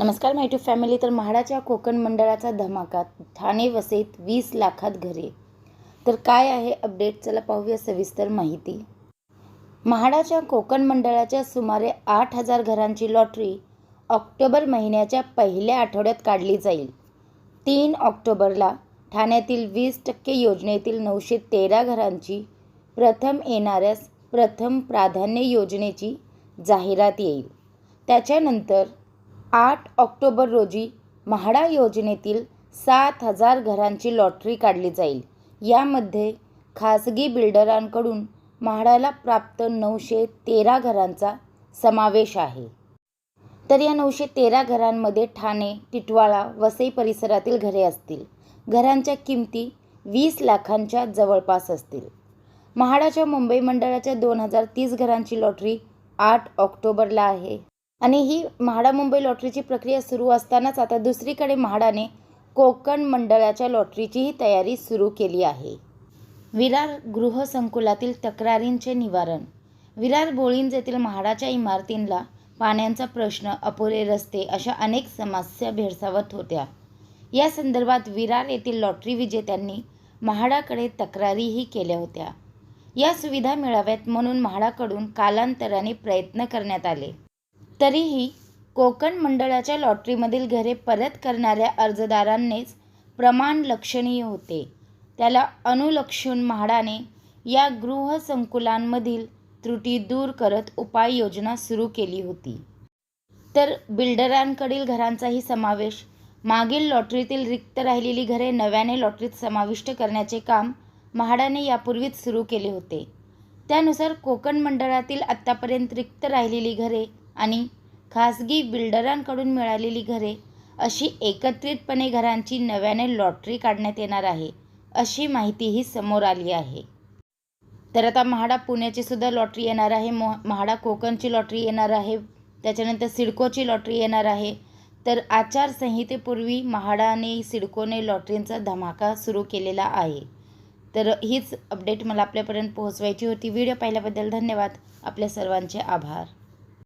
नमस्कार माय फॅमिली तर म्हाडाच्या कोकण मंडळाचा धमाका ठाणे वसईत वीस लाखात घरे. तर काय आहे अपडेट चला पाहूया सविस्तर माहिती. म्हाडाच्या कोकण मंडळाच्या सुमारे आठ हजार घरांची लॉटरी ऑक्टोबर महिन्याच्या पहिल्या आठवड्यात काढली जाईल. तीन ऑक्टोबरला ठाण्यातील वीस टक्के योजनेतील नऊशे तेरा घरांची प्रथम येणाऱ्यास प्रथम प्राधान्य योजनेची जाहिरात येईल. त्याच्यानंतर आठ ऑक्टोबर रोजी म्हाडा योजनेतील सात हजार घरांची लॉटरी काढली जाईल. यामध्ये खासगी बिल्डरांकडून म्हाडाला प्राप्त नऊशे तेरा घरांचा समावेश आहे. तर या नऊशे तेरा घरांमध्ये ठाणे टिटवाळा वसई परिसरातील घरे असतील. घरांच्या किमती वीस लाखांच्या जवळपास असतील. म्हाडाच्या मुंबई मंडळाच्या दोन हजार तीस घरांची लॉटरी आठ ऑक्टोबरला आहे. आणि ही म्हाडा मुंबई लॉटरीची प्रक्रिया सुरू असतानाच आता दुसरीकडे म्हाडाने कोकण मंडळाच्या लॉटरीचीही तयारी सुरू केली आहे. विरार गृहसंकुलातील तक्रारींचे निवारण. विरार बोळींज येथील म्हाडाच्या इमारतींना पाण्याचा प्रश्न अपुरे रस्ते अशा अनेक समस्या भेडसावत होत्या. या संदर्भात विरार येथील लॉटरी विजेत्यांनी म्हाडाकडे तक्रारीही केल्या होत्या. या सुविधा मिळाव्यात म्हणून म्हाडाकडून कालांतराने प्रयत्न करण्यात आले. तरीही कोकण मंडळाच्या लॉटरीमधील घरे परत करणाऱ्या अर्जदारांनीच प्रमाण लक्षणीय होते. त्याला अनुलक्षून म्हाडाने या गृहसंकुलांमधील त्रुटी दूर करत उपाययोजना सुरू केली होती. तर बिल्डरांकडील घरांचाही समावेश मागील लॉटरीतील रिक्त राहिलेली घरे नव्याने लॉटरीत समाविष्ट करण्याचे काम म्हाडाने यापूर्वीच सुरू केले होते. त्यानुसार कोकण मंडळातील आत्तापर्यंत रिक्त राहिलेली घरे आणि खासगी बिल्डरांकडून मिळालेली घरे अशी एकत्रितपणे घरांची नव्याने लॉटरी काढण्यात येणार आहे अशी माहितीही समोर आली आहे. तर आता म्हाडा पुण्याची सुद्धा लॉटरी येणार आहे मो म्हाडा कोकणची लॉटरी येणार आहे त्याच्यानंतर सिडकोची लॉटरी येणार आहे. तर आचारसंहितेपूर्वी म्हाडाने सिडकोने लॉटरींचा धमाका सुरू केलेला आहे. तर हीच अपडेट मला आपल्यापर्यंत पोहोचवायची होती. व्हिडिओ पाहिल्याबद्दल धन्यवाद. आपल्या सर्वांचे आभार.